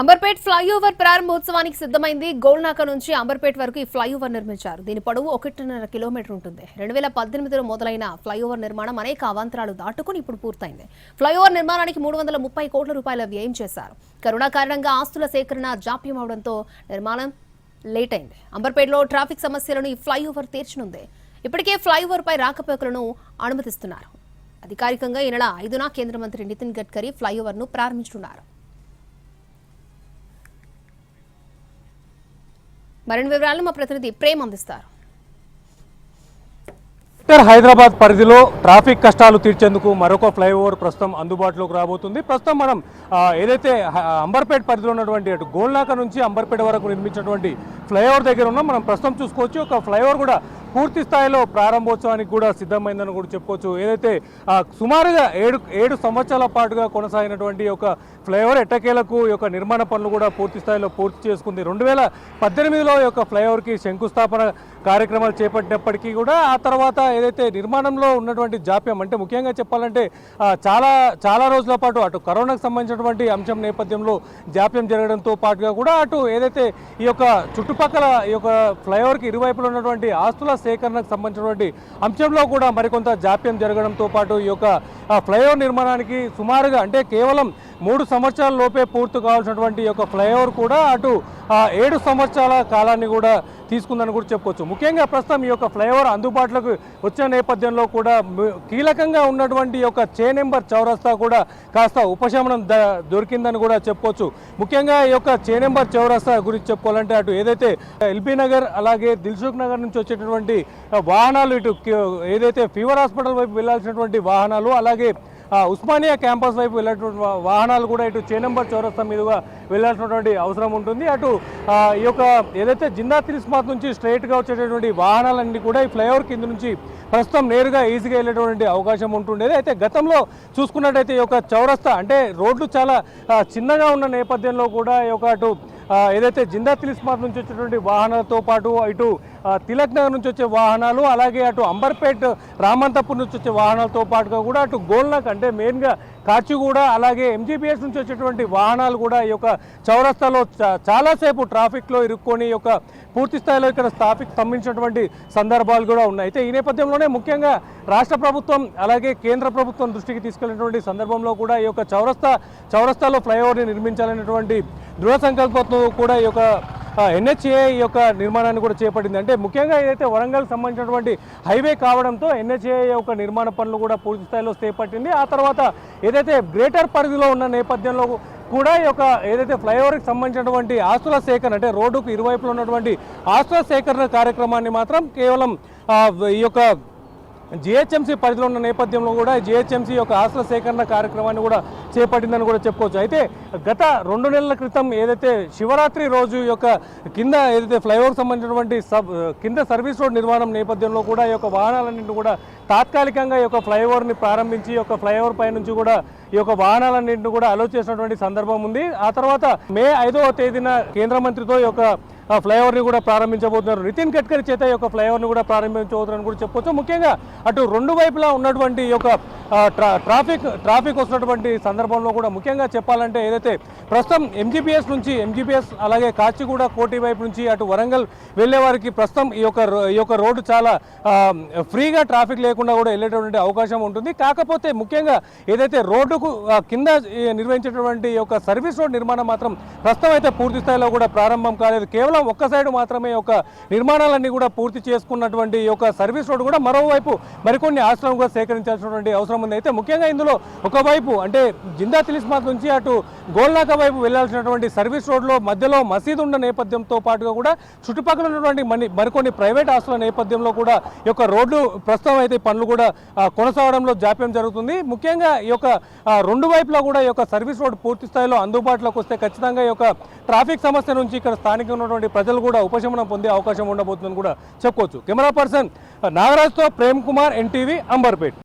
Amberpet flyover ప్రారంభోత్సవానికి సిద్ధమైంది. గోల్నాక నుంచి అంబర్పేట్ వరకు ఈ ఫ్లైఓవర్ నిర్మించారు. దీని పొడవు ఒకటిన్నర కిలోమీటర్ ఉంటుంది. రెండు వేల పద్దెనిమిదిలో మొదలైన ఫ్లైఓవర్ నిర్మాణం అనేక అవాంతరాలు దాటుకుని ఇప్పుడు పూర్తయింది. ఫ్లైఓవర్ నిర్మాణానికి మూడు వందల ముప్పై కోట్ల రూపాయల వ్యయం చేశారు. కరోనా కారణంగా ఆస్తుల సేకరణ జాప్యం అవడంతో నిర్మాణం లేట్ అయింది అంబర్పేటలో ట్రాఫిక్ సమస్యలను ఈ ఫ్లైఓవర్ తీర్చనుంది. ఇప్పటికే ఫ్లైఓవర్ పై రాకపోకలను అనుమతిస్తున్నారు. అధికారికంగా ఈ నెల ఐదున కేంద్ర మంత్రి నితిన్ గడ్కరీ ఫ్లైఓవర్ను ప్రారంభించనున్నారు. మరిన్ని వివరాలను మా ప్రతినిధి ప్రేమ్ అందిస్తారు. హైదరాబాద్ పరిధిలో ట్రాఫిక్ కష్టాలు తీర్చేందుకు మరొక ఫ్లైఓవర్ ప్రస్తుతం అందుబాటులోకి రాబోతుంది. ప్రస్తుతం మనం ఏదైతే అంబర్పేట పరిధిలో ఉన్నటువంటి అటు గోల్నాక నుంచి అంబర్పేట వరకు నిర్మించినటువంటి ఫ్లైఓవర్ దగ్గర ఉన్నాం. మనం ప్రస్తుతం చూసుకోవచ్చు. ఒక ఫ్లైఓవర్ కూడా పూర్తి స్థాయిలో ప్రారంభోత్సవానికి కూడా సిద్ధమైందని కూడా చెప్పుకోవచ్చు ఏదైతే సుమారుగా ఏడు ఏడు సంవత్సరాల పాటుగా కొనసాగినటువంటి ఒక ఫ్లైఓవర్ ఎట్టకేలకు యొక్క నిర్మాణ పనులు కూడా పూర్తి స్థాయిలో పూర్తి చేసుకుంది. రెండు వేల పద్దెనిమిదిలో యొక్క ఫ్లైఓవర్కి శంకుస్థాపన కార్యక్రమాలు చేపట్టినప్పటికీ కూడా ఆ తర్వాత ఏదైతే నిర్మాణంలో ఉన్నటువంటి జాప్యం అంటే ముఖ్యంగా చెప్పాలంటే చాలా చాలా రోజుల పాటు అటు కరోనాకు సంబంధించినటువంటి అంశం నేపథ్యంలో జాప్యం జరగడంతో పాటుగా కూడా అటు ఏదైతే ఈ యొక్క చుట్టుపక్కల ఈ యొక్క ఫ్లైఓవర్కి ఇరువైపులు ఉన్నటువంటి ఆస్తుల సేకరణకు సంబంధించినటువంటి అంశంలో కూడా మరికొంత జాప్యం జరగడంతో పాటు ఈ యొక్క ఫ్లైఓవర్ నిర్మాణానికి సుమారుగా అంటే కేవలం మూడు సంవత్సరాల లోపే పూర్తి కావాల్సినటువంటి యొక్క ఫ్లైఓవర్ కూడా అటు ఏడు సంవత్సరాల కాలాన్ని కూడా తీసుకుందని కూడా చెప్పుకోవచ్చు. ముఖ్యంగా ప్రస్తుతం ఈ యొక్క ఫ్లైఓవర్ అందుబాటులోకి వచ్చిన నేపథ్యంలో కూడా కీలకంగా ఉన్నటువంటి ఈ యొక్క చే నెంబర్ చౌరస్తా కూడా కాస్త ఉపశమనం ద- దొరికిందని కూడా చెప్పుకోవచ్చు. ముఖ్యంగా ఈ యొక్క చే నెంబర్ చౌరస్తా గురించి చెప్పుకోవాలంటే అటు ఏదైతే ఎల్బీ నగర్ అలాగే దిల్సుఖ్ నగర్ నుంచి వచ్చేటటువంటి వాహనాలు ఇటు ఏదైతే ఫీవర్ హాస్పిటల్ వైపు వెళ్ళాల్సినటువంటి వాహనాలు అలాగే ఉస్మానియా క్యాంపస్ వైపు వెళ్ళేటువంటి వాహనాలు కూడా ఇటు చేనంబర్ చౌరస్తా మీదుగా వెళ్ళాల్సినటువంటి అవసరం ఉంటుంది. అటు ఈ యొక్క ఏదైతే జిందా తిలిస్మాత్ నుంచి స్ట్రైట్గా వచ్చేటటువంటి వాహనాలన్నీ కూడా ఈ ఫ్లైఓవర్ కింద నుంచి ప్రస్తుతం నేరుగా ఈజీగా వెళ్ళేటువంటి అవకాశం ఉంటుండేది. అయితే గతంలో చూసుకున్నట్టయితే ఈ యొక్క చౌరస్తా అంటే రోడ్లు చాలా చిన్నగా ఉన్న నేపథ్యంలో కూడా ఈ యొక్క అటు ఏదైతే జిందా తిలిస్మాత్ నుంచి వచ్చేటువంటి వాహనాలతో పాటు ఇటు తిలక్ నగర్ నుంచి వచ్చే వాహనాలు అలాగే అటు అంబర్పేట్ రామంతపూర్ నుంచి వచ్చే వాహనాలతో పాటుగా కూడా అటు గోల్నాక్ అంటే మెయిన్గా కాచిగూడ అలాగే ఎంజీబీఎస్ నుంచి వచ్చేటువంటి వాహనాలు కూడా ఈ యొక్క చౌరస్తాలో చా- చాలాసేపు ట్రాఫిక్లో ఇరుక్కొని యొక్క పూర్తి స్థాయిలో ఇక్కడ ట్రాఫిక్ స్తంభించినటువంటి సందర్భాలు కూడా ఉన్నాయి. అయితే ఈ నేపథ్యంలోనే ముఖ్యంగా రాష్ట్ర ప్రభుత్వం అలాగే కేంద్ర ప్రభుత్వం దృష్టికి తీసుకెళ్ళినటువంటి సందర్భంలో కూడా ఈ యొక్క చౌరస్తా చౌరస్తాలో ఫ్లైఓవర్ని నిర్మించాలనేటువంటి దృఢ సంకల్పంతో కూడా ఈ యొక్క ఎన్హెచ్ఏ యొక్క నిర్మాణాన్ని కూడా చేపట్టింది. అంటే ముఖ్యంగా ఏదైతే వరంగల్ సంబంధించినటువంటి హైవే కావడంతో ఎన్హెచ్ఏ యొక్క నిర్మాణ పనులు కూడా పూర్తి స్థాయిలో చేపట్టింది. ఆ తర్వాత ఏదైతే గ్రేటర్ పరిధిలో ఉన్న నేపథ్యంలో కూడా ఈ యొక్క ఏదైతే ఫ్లైఓవర్కి సంబంధించినటువంటి ఆస్తుల సేకరణ అంటే రోడ్డుకు ఇరువైపులో ఉన్నటువంటి ఆస్తుల సేకరణ కార్యక్రమాన్ని మాత్రం కేవలం ఈ యొక్క జిహెచ్ఎంసీ పరిధిలో ఉన్న నేపథ్యంలో కూడా జిహెచ్ఎంసీ యొక్క ఆస్తుల సేకరణ కార్యక్రమాన్ని కూడా చేపట్టిందని కూడా చెప్పుకోవచ్చు. అయితే గత రెండు నెలల క్రితం ఏదైతే శివరాత్రి రోజు యొక్క కింద ఏదైతే ఫ్లైఓవర్ సంబంధించినటువంటి సబ్ కింద సర్వీస్ రోడ్ నిర్మాణం నేపథ్యంలో కూడా ఈ యొక్క వాహనాలన్నింటినీ కూడా తాత్కాలికంగా ఈ యొక్క ఫ్లైఓవర్ని ప్రారంభించి ఈ యొక్క ఫ్లైఓవర్ పై నుంచి కూడా ఈ యొక్క వాహనాలన్నింటినీ కూడా అలో చేసినటువంటి సందర్భం ఉంది. ఆ తర్వాత మే ఐదవ తేదీన కేంద్ర మంత్రితో ఈ యొక్క ఫ్లైఓవర్ని కూడా ప్రారంభించబోతున్నారు. నితిన్ గడ్కరీ చేత ఈ యొక్క ఫ్లైఓవర్ని కూడా ప్రారంభించబోతున్నారని కూడా చెప్పొచ్చు. ముఖ్యంగా అటు రెండు వైపులా ఉన్నటువంటి ఈ యొక్క ట్రా- ట్రాఫిక్ ట్రాఫిక్ వస్తున్నటువంటి సందర్భంలో కూడా ముఖ్యంగా చెప్పాలంటే ఏదైతే ప్రస్తుతం ఎంజీపీఎస్ నుంచి ఎంజీపీఎస్ అలాగే కాచిగూడ కోటి వైపు నుంచి అటు వరంగల్ వెళ్ళే వారికి ప్రస్తుతం ఈ యొక్క ఈ యొక్క రోడ్డు చాలా ఫ్రీగా ట్రాఫిక్ లేకుండా కూడా వెళ్ళేటటువంటి అవకాశం ఉంటుంది. కాకపోతే ముఖ్యంగా ఏదైతే రోడ్డు ఆ, కింద నిర్వహించేటటువంటి యొక్క సర్వీస్ రోడ్ నిర్మాణం మాత్రం ప్రస్తుతం అయితే పూర్తి స్థాయిలో కూడా ప్రారంభం కాలేదు. కేవలం ఒక్క సైడ్ మాత్రమే ఒక యొక్క నిర్మాణాలన్నీ కూడా పూర్తి చేసుకున్నటువంటి యొక్క సర్వీస్ రోడ్ కూడా మరోవైపు మరికొన్ని ఆశ్రమం కూడా సేకరించాల్సినటువంటి అవసరం ఉంది. అయితే ముఖ్యంగా ఇందులో ఒకవైపు అంటే జిందా తిలిస్మాత్ నుంచి అటు గోల్నాక వైపు వెళ్ళాల్సినటువంటి సర్వీస్ రోడ్లో మధ్యలో మసీదు ఉన్న నేపథ్యంతో పాటుగా కూడా చుట్టుపక్కల ఉన్నటువంటి మని మరికొన్ని ప్రైవేట్ ఆస్తుల నేపథ్యంలో కూడా ఈ యొక్క రోడ్లు ప్రస్తుతం అయితే పనులు కూడా కొనసాగడంలో జాప్యం జరుగుతుంది. ముఖ్యంగా ఈ యొక్క రెండు వైపులా కూడా ఈ యొక్క సర్వీస్ రోడ్ పూర్తి స్థాయిలో అందుబాటులోకి వస్తే ఖచ్చితంగా ఈ యొక్క ట్రాఫిక్ సమస్య నుంచి ఇక్కడ స్థానికంగా ఉన్నటువంటి ప్రజలు కూడా ఉపశమనం పొందే అవకాశం ఉండబోతుందని కూడా చెప్పుకోవచ్చు. కెమెరా పర్సన్ నాగరాజ్తో ప్రేమ్ కుమార్ ఎన్టీవీ అంబర్పేట్.